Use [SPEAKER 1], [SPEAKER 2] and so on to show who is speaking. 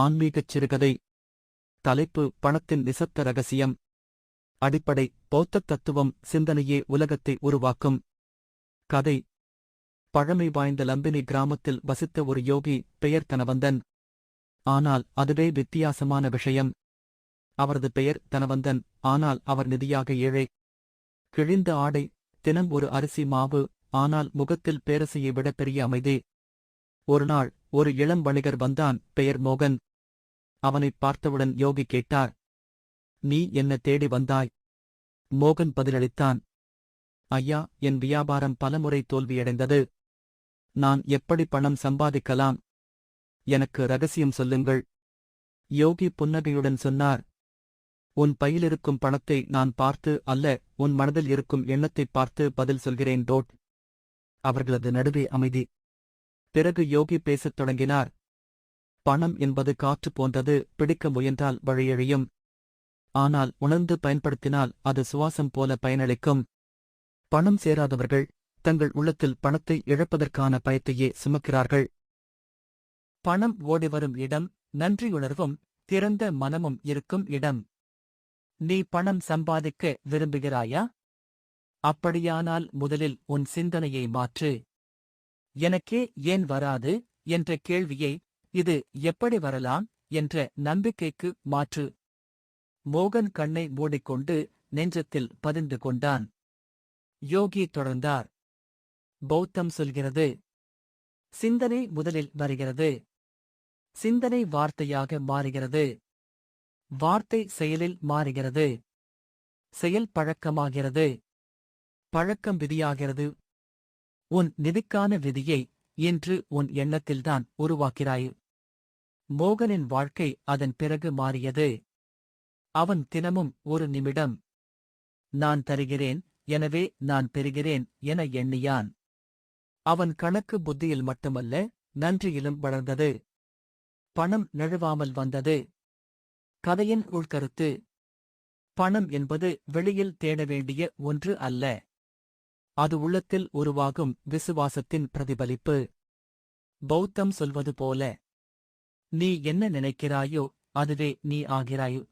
[SPEAKER 1] ஆன்மீகச் சிறுகதை. தலைப்பு பணத்தின் நிசப்த ரகசியம். அடிப்படை பௌத்த தத்துவம் சிந்தனையே உலகத்தை உருவாக்கும். கதை. பழமை வாய்ந்த லம்பினி கிராமத்தில் வசித்த ஒரு யோகி பெயர் தனவந்தன். ஆனால் அதுவே வித்தியாசமான விஷயம். அவரது பெயர் தனவந்தன் ஆனால் அவர் நிதியாக ஏழை. கிழிந்த ஆடை தினம் ஒரு அரிசி மாவு ஆனால் முகத்தில் பேரசையை விட பெரிய அமைதி. ஒருநாள் ஒரு இளம் வணிகர் வந்தான் பெயர் மோகன். அவனைப் பார்த்தவுடன் யோகி கேட்டார் நீ என்ன தேடி வந்தாய்? மோகன் பதிலளித்தான் ஐயா என் வியாபாரம் பலமுறை தோல்வியடைந்தது. நான் எப்படி பணம் சம்பாதிக்கலாம்? எனக்கு ரகசியம் சொல்லுங்கள். யோகி புன்னகையுடன் சொன்னார் உன் பையிலிருக்கும் பணத்தை நான் பார்த்து அல்ல உன் மனதில் இருக்கும் எண்ணத்தைப் பார்த்து பதில் சொல்கிறேன் டோட். அவர்களது நடுவே அமைதி. பிறகு யோகி பேசத் தொடங்கினார் பணம் என்பது காற்று போன்றது பிடிக்க முயன்றால் வழியழியும். ஆனால் உணர்ந்து பயன்படுத்தினால் அது சுவாசம் போல பயனளிக்கும். பணம் சேராதவர்கள் தங்கள் உள்ளத்தில் பணத்தை இழப்பதற்கான பயத்தையே சுமக்கிறார்கள். பணம் ஓடிவரும் இடம் நன்றியுணர்வும் திறந்த மனமும் இருக்கும் இடம். நீ பணம் சம்பாதிக்க விரும்புகிறாயா? அப்படியானால் முதலில் உன் சிந்தனையை மாற்று. எனக்கே ஏன் வராது? என்ற கேள்வியை இது எப்படி வரலாம் என்ற நம்பிக்கைக்கு மாற்று. மோகன் கண்ணை மூடிக்கொண்டு நெஞ்சத்தில் பதிந்து கொண்டான். யோகி தொடர்ந்தார். பௌத்தம் சொல்கிறது. சிந்தனை முதலில் வருகிறது. சிந்தனை வார்த்தையாக மாறுகிறது. வார்த்தை செயலில் மாறுகிறது. செயல் பழக்கமாகிறது. பழக்கம் விதியாகிறது. உன் நிதிக்கான விதியை இன்று உன் எண்ணத்தில்தான் உருவாக்கிறாய். மோகனின் வாழ்க்கை அதன் பிறகு மாறியது. அவன் தினமும் ஒரு நிமிடம். நான் தருகிறேன் எனவே நான் பெறுகிறேன் என எண்ணியான். அவன் கணக்கு புத்தியில் மட்டுமல்ல நன்றியிலும் வளர்ந்தது. பணம் நழுவாமல் வந்தது. கதையின் உள்கருத்து. பணம் என்பது வெளியில் தேட வேண்டிய ஒன்று அல்ல. அது உள்ளத்தில் உருவாகும் விசுவாசத்தின் பிரதிபலிப்பு. பௌத்தம் சொல்வது போல நீ என்ன நினைக்கிறாயோ அதுவே நீ ஆகிறாயோ.